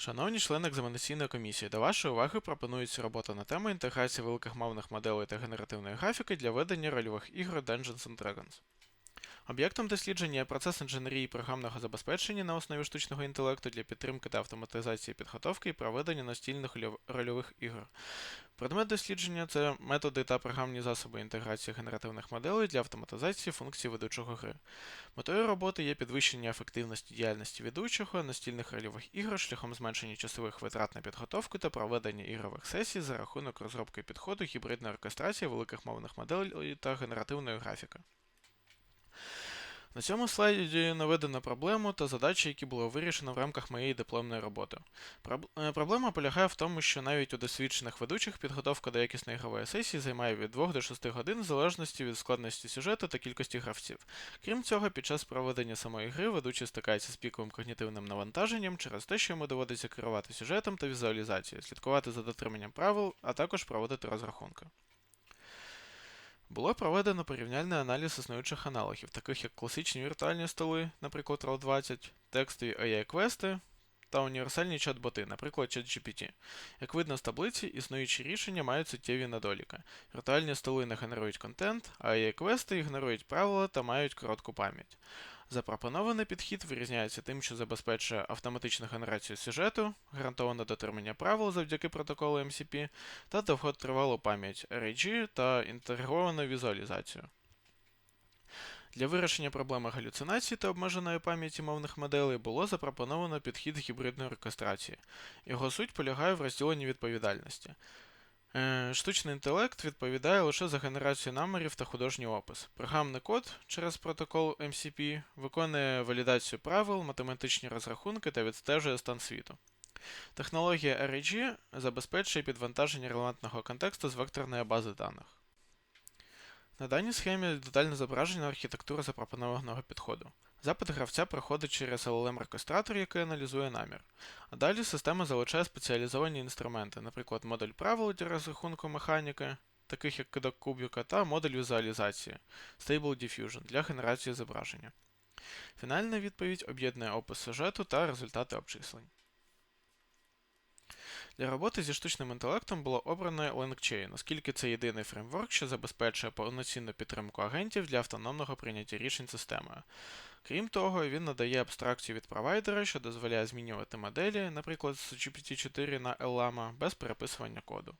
Шановні члени екзаменаційної комісії, до вашої уваги пропонується робота на тему інтеграції великих мовних моделей та генеративної графіки для ведення рольових ігор Dungeons and Dragons. Об'єктом дослідження є процес інженерії програмного забезпечення на основі штучного інтелекту для підтримки та автоматизації підготовки і проведення настільних рольових ігор. Предмет дослідження це методи та програмні засоби інтеграції генеративних моделей для автоматизації функцій ведучого гри. Метою роботи є підвищення ефективності діяльності ведучого настільних рольових ігор шляхом зменшення часових витрат на підготовку та проведення ігрових сесій за рахунок розробки підходу гібридної оркестрації великих мовних моделей та генеративної графіки. На цьому слайді наведено проблему та задачі, які було вирішено в рамках моєї дипломної роботи. Е, Проблема полягає в тому, що навіть у досвідчених ведучих підготовка до якісної ігрової сесії займає від 2 до 6 годин в залежності від складності сюжету та кількості гравців. Крім цього, під час проведення самої гри ведучий стикається з піковим когнітивним навантаженням через те, що йому доводиться керувати сюжетом та візуалізацією, слідкувати за дотриманням правил, а також проводити розрахунки. Було проведено порівняльний аналіз існуючих аналогів, таких як класичні віртуальні столи, наприклад, Roll20, текстові AI-квести та універсальні чат-боти, наприклад, ChatGPT. Як видно з таблиці, існуючі рішення мають суттєві недоліки. Віртуальні столи не генерують контент, а AI-квести ігнорують правила та мають коротку пам'ять. Запропонований підхід вирізняється тим, що забезпечує автоматичну генерацію сюжету, гарантоване дотримання правил завдяки протоколу MCP та довготривалу пам'ять RAG та інтегровану візуалізацію. Для вирішення проблеми галюцинацій та обмеженої пам'яті мовних моделей було запропоновано підхід гібридної оркестрації. Його суть полягає в розділенні відповідальності. Е, Штучний інтелект відповідає лише за генерацію намірів та художній опис. Програмний код через протокол MCP виконує валідацію правил, математичні розрахунки та відстежує стан світу. Технологія RAG забезпечує підвантаження релевантного контексту з векторної бази даних. На даній схемі детально зображена архітектура запропонованого підходу. Запит гравця проходить через LLM-рекостратор, який аналізує намір. А далі система залучає спеціалізовані інструменти, наприклад, модуль правил для розрахунку механіки, таких як кидок кубіка, та модуль візуалізації Stable Diffusion для генерації зображення. Фінальна відповідь об'єднує опис сюжету та результати обчислень. Для роботи зі штучним інтелектом було обрано LangChain, оскільки це єдиний фреймворк, що забезпечує повноцінну підтримку агентів для автономного прийняття рішень системою. Крім того, він надає абстракцію від провайдера, що дозволяє змінювати моделі, наприклад, з GPT-4 на LLama, без переписування коду.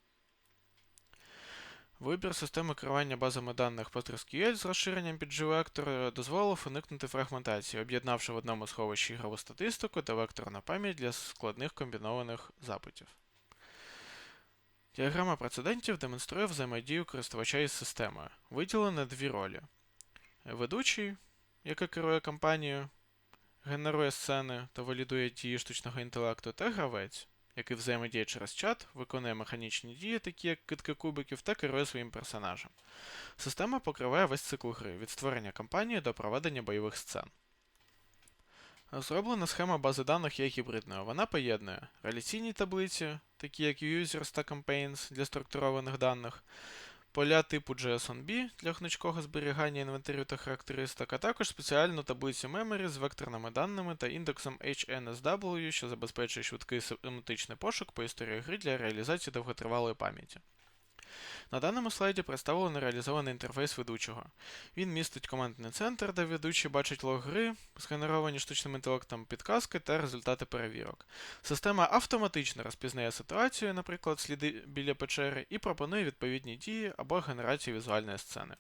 Вибір системи керування базами даних PostgreSQL з розширенням під G-вектор дозволив уникнути фрагментації, об'єднавши в одному сховищі ігрову статистику та векторну пам'ять для складних комбінованих запитів. Діаграма прецедентів демонструє взаємодію користувача із системою. Виділено дві ролі: ведучий, який керує кампанією, генерує сцени та валідує дії штучного інтелекту, та гравець, який взаємодіє через чат, виконує механічні дії, такі як кидки кубиків, та керує своїм персонажем. Система покриває весь цикл гри від створення кампанії до проведення бойових сцен. Зроблена схема бази даних є гібридною. Вона поєднує реляційні таблиці, такі як users та campaigns для структурованих даних, поля типу JSONB для гнучкого зберігання інвентарю та характеристик, а також спеціальну таблицю memory з векторними даними та індексом HNSW, що забезпечує швидкий семантичний пошук по історії гри для реалізації довготривалої пам'яті. На даному слайді представлено реалізований інтерфейс ведучого. Він містить командний центр, де ведучий бачить лог гри, згенеровані штучним інтелектом підказки та результати перевірок. Система автоматично розпізнає ситуацію, наприклад, сліди біля печери, і пропонує відповідні дії або генерацію візуальної сцени.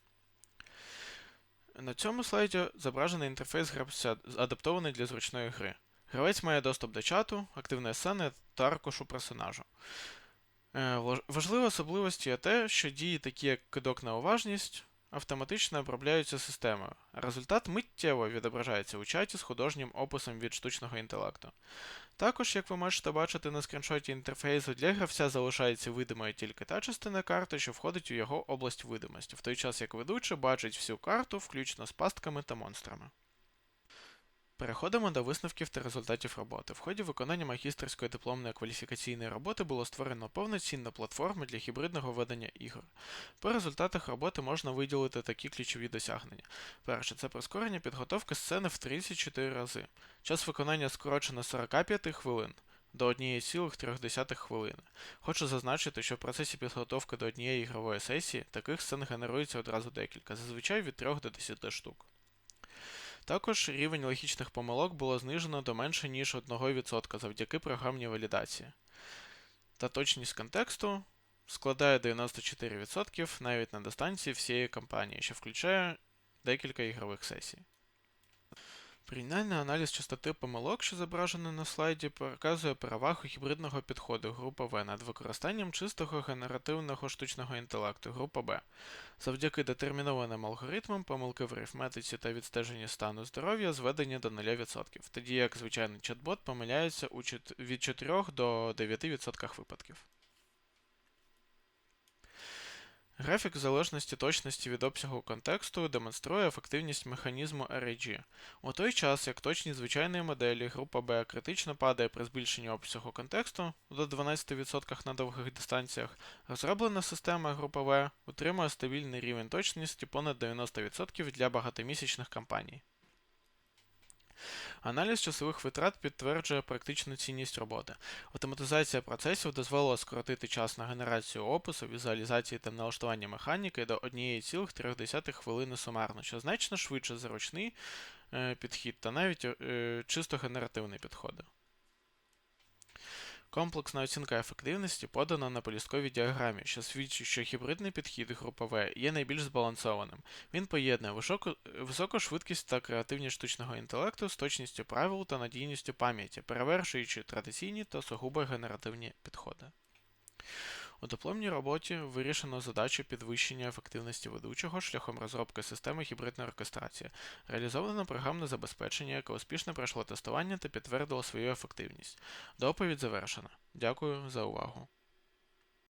На цьому слайді зображений інтерфейс гравця, адаптований для зручної гри. Гравець має доступ до чату, активної сцени та аркушу персонажу. Е, важ- Важливою особливістю є те, що дії, такі як кидок на уважність, автоматично обробляються системою, результат миттєво відображається у чаті з художнім описом від штучного інтелекту. Також, як ви можете бачити на скріншоті інтерфейсу, для гравця залишається видимою тільки та частина карти, що входить у його область видимості, в той час як ведучий бачить всю карту, включно з пастками та монстрами. Переходимо до висновків та результатів роботи. В ході виконання магістерської дипломної кваліфікаційної роботи було створено повноцінну платформу для гібридного ведення ігор. По результатах роботи можна виділити такі ключові досягнення. Перше, це прискорення підготовки сцени в 34 рази. Час виконання скорочено з 45 хвилин. до 1,3 хвилини. Хочу зазначити, що в процесі підготовки до однієї ігрової сесії таких сцен генерується одразу декілька, зазвичай від 3 до 10 штук. Також рівень логічних помилок було знижено до менше ніж 1% завдяки програмній валідації. Та точність контексту складає 94% навіть на дистанції всієї кампанії, що включає декілька ігрових сесій. Порівняльний аналіз частоти помилок, що зображений на слайді, показує перевагу гібридного підходу група В над використанням чистого генеративного штучного інтелекту група Б. Завдяки детермінованим алгоритмам помилки в арифметиці та відстеженні стану здоров'я зведені до 0%, тоді як звичайний чат-бот помиляється від 4 до 9% випадків. Графік залежності точності від обсягу контексту демонструє ефективність механізму RAG. У той час, як точність звичайної моделі група B критично падає при збільшенні обсягу контексту до 12% на довгих дистанціях, розроблена система група В утримує стабільний рівень точності понад 90% для багатомісячних кампаній. Аналіз часових витрат підтверджує практичну цінність роботи. Автоматизація процесів дозволила скоротити час на генерацію опису, візуалізації та налаштування механіки до 1,3 хвилини сумарно, що значно швидше за ручний е, підхід та навіть е, чисто генеративний підходи. Комплексна оцінка ефективності подана на полістковій діаграмі, що свідчить, що гібридний підхід групове є найбільш збалансованим. Він поєднує високу, високу швидкість та креативність штучного інтелекту з точністю правил та надійністю пам'яті, перевершуючи традиційні та сугубо генеративні підходи. У дипломній роботі вирішено задачу підвищення ефективності ведучого шляхом розробки системи гібридної оркестрації. Реалізовано програмне забезпечення, яке успішно пройшло тестування та підтвердило свою ефективність. Доповідь завершена. Дякую за увагу.